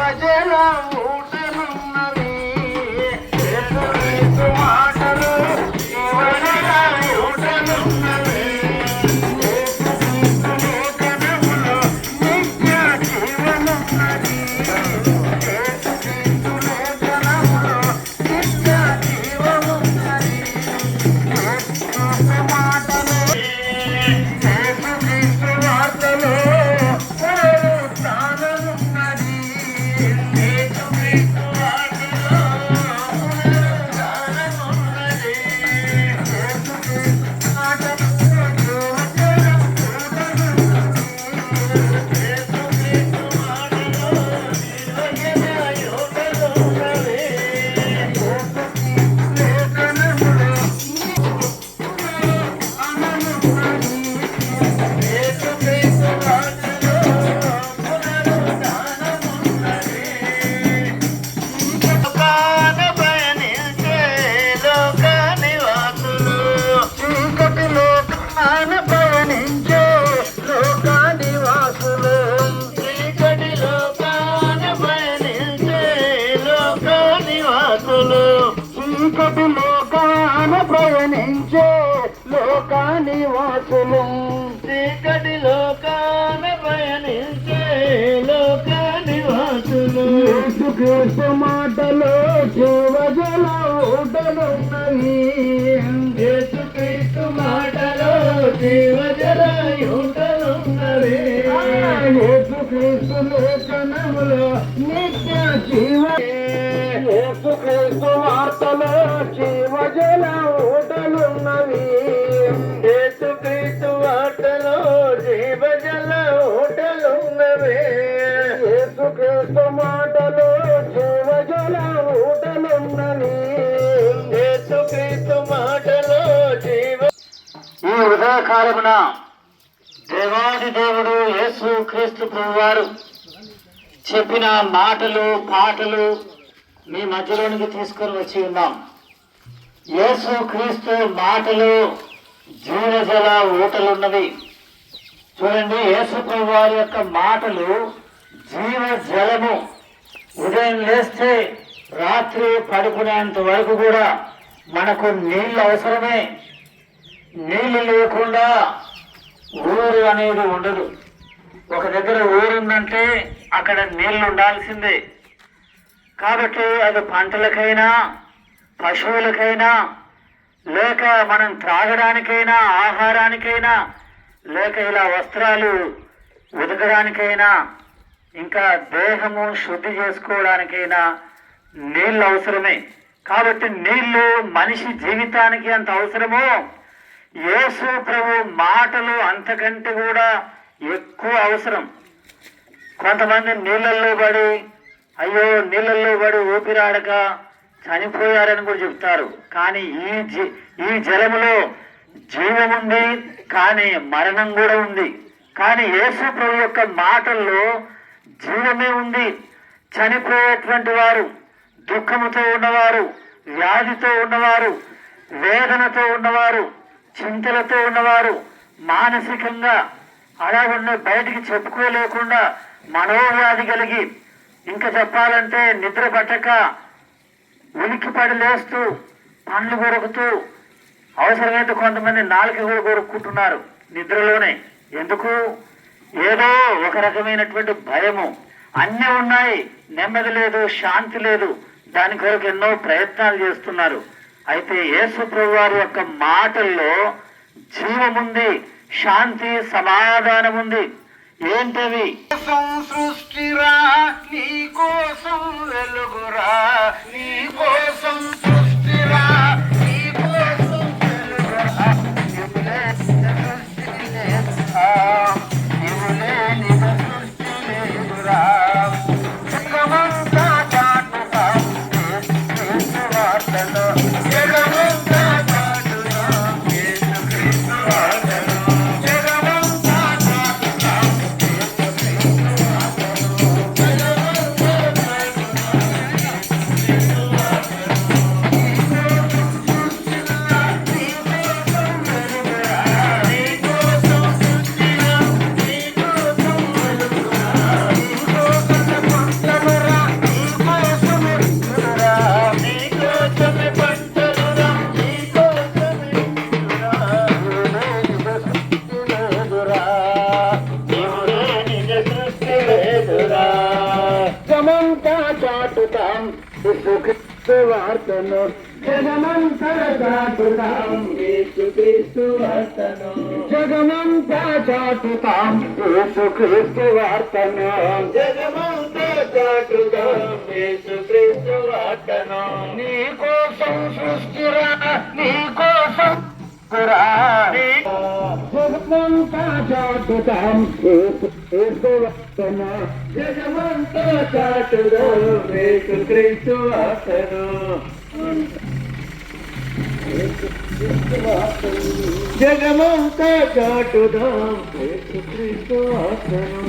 Jai Ram, చీకటి లోకాన ప్రయాణించే లోకాని వాసులు. చీకటి లోకాన ప్రయాణించే లోకాని వాసులు. యేసుక్రీస్తు మాటలో జీవజల ఊటలున్నవి యేసుక్రీస్తు మాటలో జీవజల ఊటలున్నవి కాలమున దేవాది దేవుడు యేసు క్రీస్తు ప్రభువారు చెప్పిన మాటలు పాటలు మీ మధ్యలోనికి తీసుకొని వచ్చి ఉన్నాం. యేసు క్రీస్తు మాటలు జీవజల ఊటలున్నవి. చూడండి యేసు ప్రభువారి యొక్క మాటలు జీవ జలము. ఉదయం లేస్తే రాత్రి పడుకునేంత వరకు కూడా మనకు నీళ్ళు అవసరమే. నీళ్ళు లేకుండా ఊరు అనేది ఉండదు. ఒక దగ్గర ఊరుందంటే అక్కడ నీళ్ళు ఉండాల్సిందే. కాబట్టి అది పంటలకైనా పశువులకైనా లేక మనం త్రాగడానికైనా ఆహారానికైనా లేక ఇలా వస్త్రాలు ఉతకడానికైనా ఇంకా దేహము శుద్ధి చేసుకోవడానికైనా నీళ్ళు అవసరమే. కాబట్టి నీళ్ళు మనిషి జీవితానికి అంత అవసరమో యేసు ప్రభు మాటలు అంతకంటే కూడా ఎక్కువ అవసరం. కొంతమంది నీళ్ళల్లో పడి అయ్యో నీళ్ళల్లో పడి ఊపిరాడక చనిపోయారని కూడా చెప్తారు. కానీ ఈ ఈ జలములో జీవం ఉంది కానీ మరణం కూడా ఉంది. కానీ యేసు ప్రభు యొక్క మాటల్లో జీవమే ఉంది. చనిపోయేటువంటి వారు దుఃఖముతో ఉన్నవారు వ్యాధితో ఉన్నవారు వేదనతో ఉన్నవారు చింతలతో ఉన్నవారు మానసికంగా అలా ఉన్న బయటికి చెప్పుకోలేకుండా మనోవ్యాధి కలిగి ఇంకా చెప్పాలంటే నిద్ర పట్టక ఉనికి పడి లేస్తూ పండ్లు కొరుకుతూ అవసరమైతే కొంతమంది నాలుక కూడా కొరుక్కుంటున్నారు నిద్రలోనే. ఎందుకు? ఏదో ఒక రకమైనటువంటి భయము. అన్నీ ఉన్నాయి నెమ్మది లేదు శాంతి లేదు. దాని కొరకు ఎన్నో ప్రయత్నాలు చేస్తున్నారు. అయితే యేసు వారి యొక్క మాటల్లో జీవముంది శాంతి సమాధానం ఉంది ఏంటవి సృష్టిరా నీ కోసం వెలుగురా నీ కోసం యేసుక్రీస్తు వార్తను జగమంతా చాటుతాం యేసుక్రీస్తు వార్తను జగమంతా చాటుతాం యేసుక్రీస్తు వార్తను జగమంతా చాటుతాం యేసుక్రీస్తు వార్తను నీ కోసం సృష్టిరా నీ కోసం రా జగమంతా చాటుతాం యేసు వార్తను జగమంతా చాటుదాం యేసుక్రీస్తు వార్తను జగమంతా చాటుదాం యేసుక్రీస్తు వార్తను